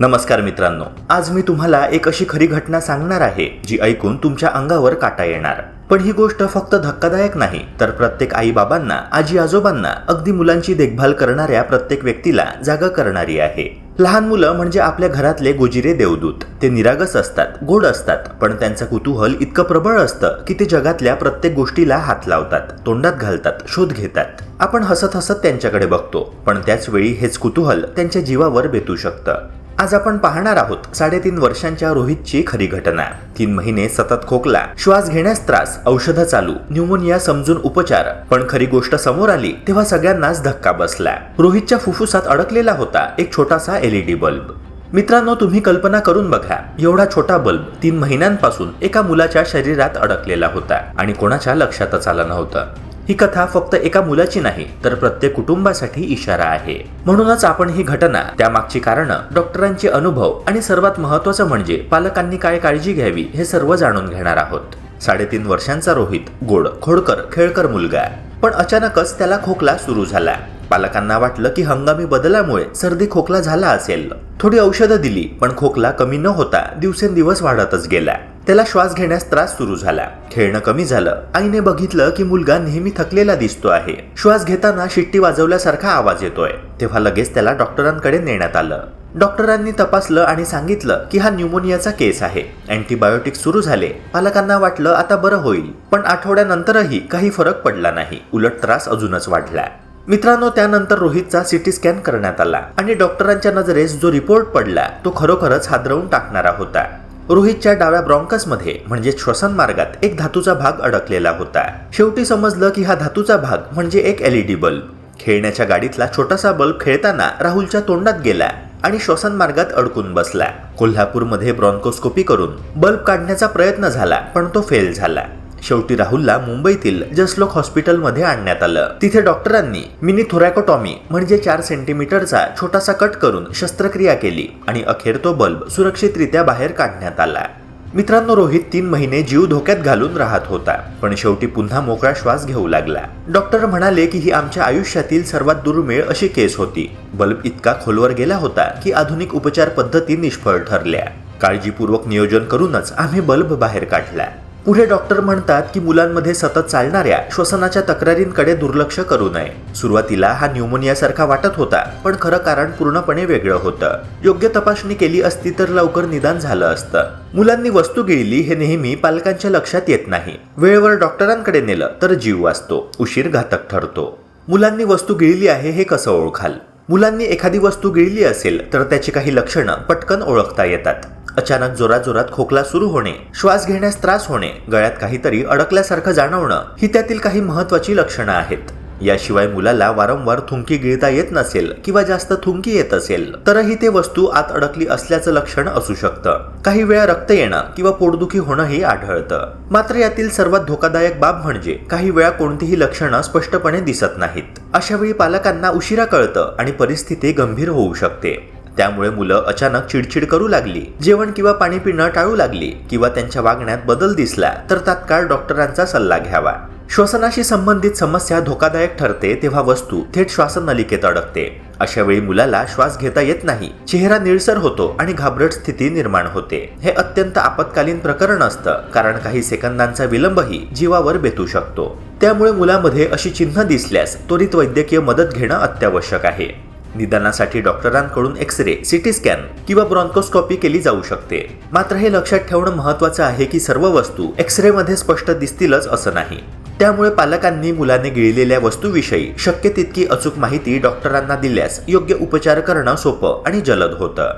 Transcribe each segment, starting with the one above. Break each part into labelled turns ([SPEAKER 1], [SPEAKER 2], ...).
[SPEAKER 1] नमस्कार मित्रांनो आज मी तुम्हाला एक अशी खरी घटना सांगणार आहे जी ऐकून तुमच्या अंगावर काटा येणार. पण ही गोष्ट फक्त धक्कादायक नाही तर प्रत्येक आई बाबांना आजी आजोबांना अगदी मुलांची देखभाल करणाऱ्या प्रत्येक व्यक्तीला जागा करणारी आहे. लहान मुलं म्हणजे आपल्या घरातले गोजिरे देवदूत. ते निरागस असतात गोड असतात पण त्यांचं कुतूहल इतकं प्रबळ असतं की ते जगातल्या प्रत्येक गोष्टीला हात लावतात तोंडात घालतात शोध घेतात. आपण हसत हसत त्यांच्याकडे बघतो पण त्याच वेळी हेच कुतूहल त्यांच्या जीवावर बेतू शकतं. आज आपण पाहणार आहोत साडेतीन वर्षांच्या रोहितची खरी घटना. तीन महिने सतत खोकला श्वास घेण्यास त्रास औषधं चालू न्यूमोनिया समजून उपचार. पण खरी गोष्ट समोर आली तेव्हा सगळ्यांनाच धक्का बसला. रोहितच्या फुफ्फुसात अडकलेला होता एक छोटासा एलईडी बल्ब. मित्रांनो तुम्ही कल्पना करून बघा एवढा छोटा बल्ब तीन महिन्यांपासून एका मुलाच्या शरीरात अडकलेला होता आणि कोणाच्या लक्षातच आलं नव्हतं. ही कथा फक्त एका मुलाची नाही तर प्रत्येक कुटुंबासाठी इशारा आहे. म्हणूनच आपण ही घटना त्यामागची कारणं डॉक्टरांचे अनुभव आणि सर्वात महत्वाचं म्हणजे पालकांनी काय काळजी घ्यावी हे सर्व जाणून घेणार आहोत. साडेतीन वर्षांचा रोहित गोड खोडकर खेळकर मुलगा. पण अचानकच त्याला खोकला सुरू झाला. पालकांना वाटलं की हंगामी बदलामुळे सर्दी खोकला झाला असेल. थोडी औषधं दिली पण खोकला कमी न होता दिवसेंदिवस वाढतच गेला. त्याला श्वास घेण्यास त्रास सुरू झाला. खेळणं कमी झालं. आईने बघितलं की मुलगा नेहमी थकलेला दिसतो आहे. श्वास घेताना शिट्टी वाजवल्यासारखा आवाज येतोय. तेव्हा लगेच त्याला डॉक्टरांकडे नेण्यात आलं. डॉक्टरांनी तपासलं आणि सांगितलं की हा न्यूमोनियाचा केस आहे. अँटीबायोटिक सुरू झाले. पालकांना वाटलं आता बरं होईल. पण आठवड्यानंतरही काही फरक पडला नाही. उलट त्रास अजूनच वाढला. मित्रांनो त्यानंतर रोहितचा सिटी स्कॅन करण्यात आला आणि डॉक्टरांच्या नजरेस जो रिपोर्ट पडला तो खरोखरच हादरवून टाकणारा होता. रोहितच्या डाव्या ब्रॉन्कसमध्ये म्हणजे श्वसन मार्गात एक धातूचा भाग अडकलेला होता. शेवटी समजलं की हा धातूचा भाग म्हणजे एक एलईडी बल्ब खेळण्याच्या गाडीतला छोटासा बल्ब खेळताना राहुलच्या तोंडात गेला आणि श्वसन मार्गात अडकून बसला. कोल्हापूरमध्ये ब्रॉन्कोस्कोपी करून बल्ब काढण्याचा प्रयत्न झाला पण तो फेल झाला. शेवटी राहुलला मुंबईतील जसलोक हॉस्पिटलमध्ये आणण्यात आलं. तिथे डॉक्टरांनी मिनी थोरॅकोटॉमी म्हणजे चार सेंटीमीटरचा छोटासा कट करून शस्त्रक्रिया केली आणि अखेर तो बल्ब सुरक्षितरित्या बाहेर काढण्यात आला. मित्रांनो रोहित तीन महिने जीव धोक्यात घालून राहत होता पण शेवटी पुन्हा मोकळा श्वास घेऊ लागला. डॉक्टर म्हणाले की ही आमच्या आयुष्यातील सर्वात दुर्मिळ अशी केस होती. बल्ब इतका खोलवर गेला होता की आधुनिक उपचार पद्धती निष्फळ ठरल्या. काळजीपूर्वक नियोजन करूनच आम्ही बल्ब बाहेर काढला. पुढे डॉक्टर म्हणतात की मुलांमध्ये सतत चालणाऱ्या श्वसनाच्या तक्रारींकडे दुर्लक्ष करू नये. सुरुवातीला हा न्यूमोनियासारखा वाटत होता पण खरं कारण पूर्णपणे वेगळं होतं. योग्य तपासणी केली असती तर लवकर निदान झालं असतं. मुलांनी वस्तू गिळली हे नेहमी पालकांच्या लक्षात येत नाही. वेळेवर डॉक्टरांकडे नेलं तर जीव वाचतो उशीर घातक ठरतो. मुलांनी वस्तू गिळली आहे हे कसं ओळखाल? मुलांनी एखादी वस्तू गिळली असेल तर त्याची काही लक्षणं पटकन ओळखता येतात. अचानक जोरात जोरात खोकला सुरू होणे श्वास घेण्यास त्रास होणे गळ्यात काहीतरी अडकल्यासारखं जाणवणं ही त्यातील काही महत्वाची लक्षणं आहेत. याशिवाय मुलाला वारंवार थुंकी गिळता येत नसेल किंवा जास्त थुंकी येत असेल तरही ते वस्तू आत अडकली असल्याचं लक्षण असू शकतं. काही वेळा रक्त येणं किंवा पोटदुखी होणंही आढळतं. मात्र यातील सर्वात धोकादायक बाब म्हणजे काही वेळा कोणतीही लक्षणं स्पष्टपणे दिसत नाहीत. अशा वेळी पालकांना उशिरा कळतं आणि परिस्थिती गंभीर होऊ शकते. त्यामुळे मुलं अचानक चिडचिड करू लागली. जेवण किंवा पाणी पिणं टाळू लागली किंवा त्यांच्या वागण्यात बदल दिसला तर तात्काळ डॉक्टरांचा सल्ला घ्यावा. श्वसनाशी संबंधित समस्या धोकादायक ठरते तेव्हा वस्तू थेट श्वासनलिकेत अडकते. अशा वेळी मुलाला श्वास घेता येत नाही. चेहरा निळसर होतो आणि घाबरट स्थिती निर्माण होते. हे अत्यंत आपत्कालीन प्रकरण असतं कारण काही सेकंदांचा विलंबही जीवावर बेतू शकतो. त्यामुळे मुलामध्ये अशी चिन्ह दिसल्यास त्वरित वैद्यकीय मदत घेणं अत्यावश्यक आहे. निदानासाठी डॉक्टरांकडून एक्स रे सिटी स्कॅन किंवा ब्रॉन्कोस्कॉपी केली जाऊ शकते. मात्र हे लक्षात ठेवणं महत्वाचं आहे की सर्व वस्तू एक्स रे मध्ये स्पष्ट दिसतीलच असं नाही. त्यामुळे पालकांनी मुलाने गिळलेल्या वस्तूविषयी शक्य तितकी अचूक माहिती डॉक्टरांना दिल्यास योग्य उपचार करणं सोपं आणि जलद होतं.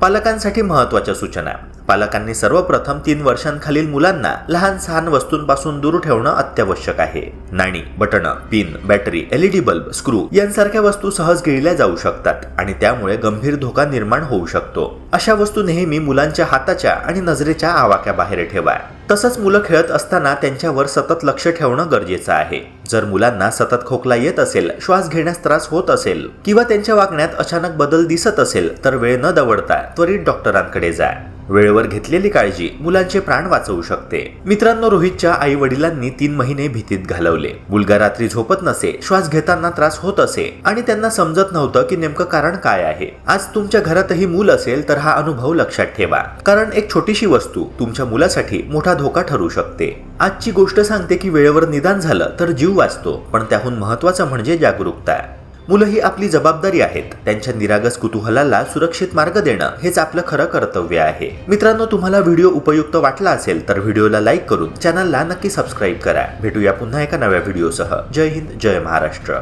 [SPEAKER 1] पालकांसाठी महत्त्वाच्या सूचना. पालकांनी सर्वप्रथम तीन वर्षांखालील मुलांना लहान सहान वस्तूंपासून दूर ठेवणं अत्यावश्यक आहे. नाणी बटणं pin battery LED bulb screw यांसारख्या वस्तू सहज गिळल्या जाऊ शकतात आणि त्यामुळे गंभीर धोका निर्माण होऊ शकतो. अशा वस्तू नेहमी मुलांच्या हाताच्या आणि नजरेच्या आवाक्याबाहेर ठेवा. तसंच मुलं खेळत असताना त्यांच्यावर सतत लक्ष ठेवणं गरजेचं आहे. जर मुलांना सतत खोकला येत असेल श्वास घेण्यास त्रास होत असेल किंवा त्यांच्या वागण्यात अचानक बदल दिसत असेल तर वेळ न दवडता त्वरित डॉक्टरांकडे जा. वेळेवर घेतलेली काळजी मुलांचे प्राण वाचवू शकते. मित्रांनो रोहितच्या आई वडिलांनी तीन महिने भीतीत घालवले. मुलगा रात्री झोपत नसे श्वास घेताना त्रास होत असे आणि त्यांना समजत नव्हतं की नेमकं कारण काय आहे. आज तुमच्या घरातही मूल असेल तर हा अनुभव लक्षात ठेवा. कारण एक छोटीशी वस्तू तुमच्या मुलासाठी मोठा धोका ठरू शकते. आजची गोष्ट सांगते की वेळेवर निदान झालं तर जीव वाचतो पण त्याहून महत्वाचं म्हणजे जागरूकता. मुलं ही आपली जबाबदारी आहेत. त्यांच्या निरागस कुतूहलाला सुरक्षित मार्ग देणं हेच आपलं खरं कर्तव्य आहे. मित्रांनो तुम्हाला व्हिडिओ उपयुक्त वाटला असेल तर व्हिडिओला लाईक करून चॅनलला नक्की सबस्क्राईब करा. भेटूया पुन्हा एका नव्या व्हिडिओसह. जय हिंद जय महाराष्ट्र.